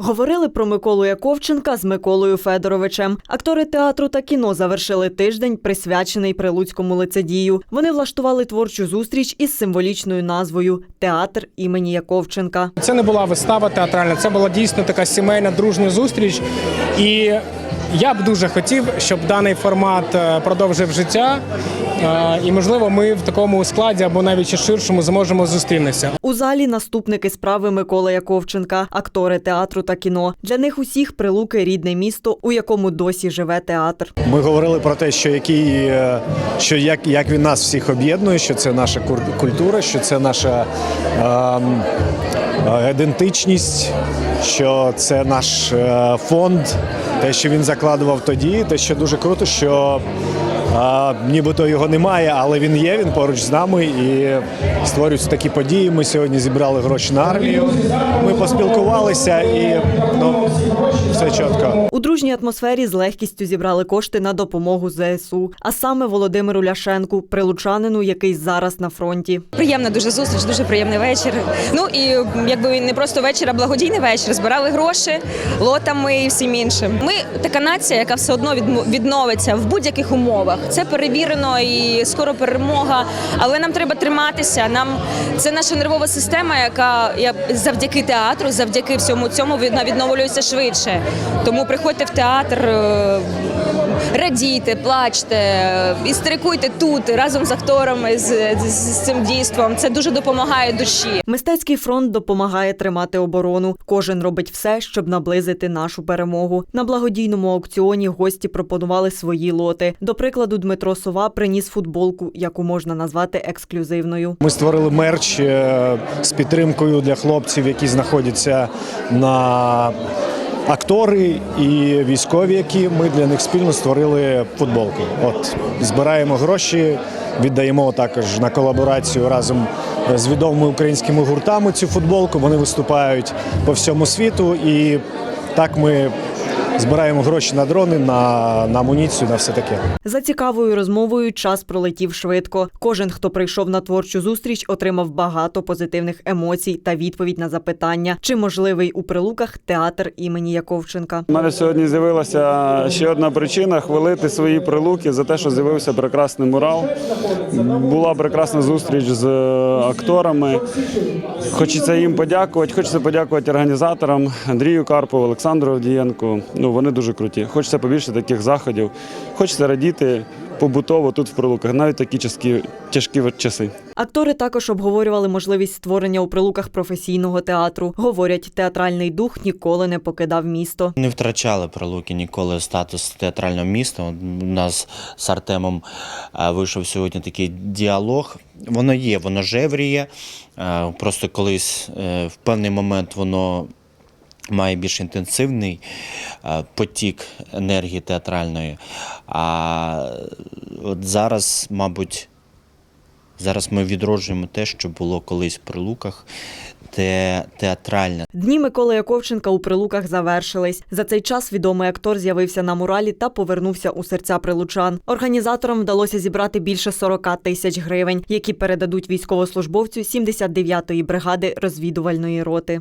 Говорили про Миколу Яковченка з Миколою Федоровичем. Актори театру та кіно завершили тиждень, присвячений прилуцькому лицедію. Вони влаштували творчу зустріч із символічною назвою Театр імені Яковченка. Це не була вистава театральна, це була дійсно така сімейна дружня зустріч. І я б дуже хотів, щоб даний формат е, продовжив життя. Е, І можливо, ми в такому складі або навіть ще ширшому зможемо зустрінутися. У залі наступники справи Миколи Яковченка, актори театру та кіно. Для них усіх прилуки рідне місто, у якому досі живе театр. Ми говорили про те, що який, е, що як, як він нас всіх об'єднує, що це наша культура, що це наша ем, е, ідентичність, що це наш е, фонд, те, що він закладував тоді, те, що дуже круто, що е, нібито його немає, але він є, він поруч з нами і створюються такі події. Ми сьогодні зібрали гроші на армію. Ми поспілкувалися і ну, все чітко. У дружній атмосфері з легкістю зібрали кошти на допомогу ЗСУ, а саме Володимиру Ляшенку, прилучанину, який зараз на фронті. Приємна дуже зустріч, дуже приємний вечір. Ну і якби не просто вечір, а благодійний вечір. Збирали гроші лотами і всім іншим. Ми така нація, яка все одно відновиться в будь-яких умовах. Це перевірено і скоро перемога. Але нам треба триматися. Нам це наша нервова система, яка я завдяки театру, завдяки всьому цьому вона відновлюється швидше. Тому приходьте в театр. Радійте, плачте, істерикуйте тут разом з акторами, з, з, з цим дійством. Це дуже допомагає душі. Мистецький фронт допомагає тримати оборону. Кожен робить все, щоб наблизити нашу перемогу. На благодійному аукціоні гості пропонували свої лоти. До прикладу, Дмитро Сова приніс футболку, яку можна назвати ексклюзивною. Ми створили мерч е, з підтримкою для хлопців, які знаходяться на актори і військові, які ми для них спільно створили футболку. От збираємо гроші, віддаємо також на колаборацію разом з відомими українськими гуртами цю футболку. Вони виступають по всьому світу, і так ми збираємо гроші на дрони, на, на амуніцію, на все таке. За цікавою розмовою час пролетів швидко. Кожен, хто прийшов на творчу зустріч, отримав багато позитивних емоцій та відповідь на запитання, чи можливий у прилуках театр імені Яковченка. У мене сьогодні з'явилася ще одна причина хвалити свої прилуки за те, що з'явився прекрасний мурал. Була прекрасна зустріч з акторами. Хочеться їм подякувати. Хочеться подякувати організаторам Андрію Карпову, Олександру Авдієнку. Ну вони дуже круті. Хочеться побільше таких заходів. Хочеться радіти побутово тут в прилуках, навіть такі тяжкі, тяжкі часи. Актори також обговорювали можливість створення у прилуках професійного театру. Говорять, театральний дух ніколи не покидав місто. Не втрачали прилуки ніколи статус театрального міста. У нас з Артемом е, вийшов сьогодні такий діалог. Воно є, воно жевріє. е, Просто колись е, в певний момент воно має більш інтенсивний е, потік енергії театральної. А от зараз, мабуть, зараз ми відроджуємо те, що було колись в прилуках. Те театральне. Дні Миколи Яковченка у прилуках завершились. За цей час відомий актор з'явився на муралі та повернувся у серця прилучан. Організаторам вдалося зібрати більше 40 тисяч гривень, які передадуть військовослужбовцю 79-ї бригади розвідувальної роти.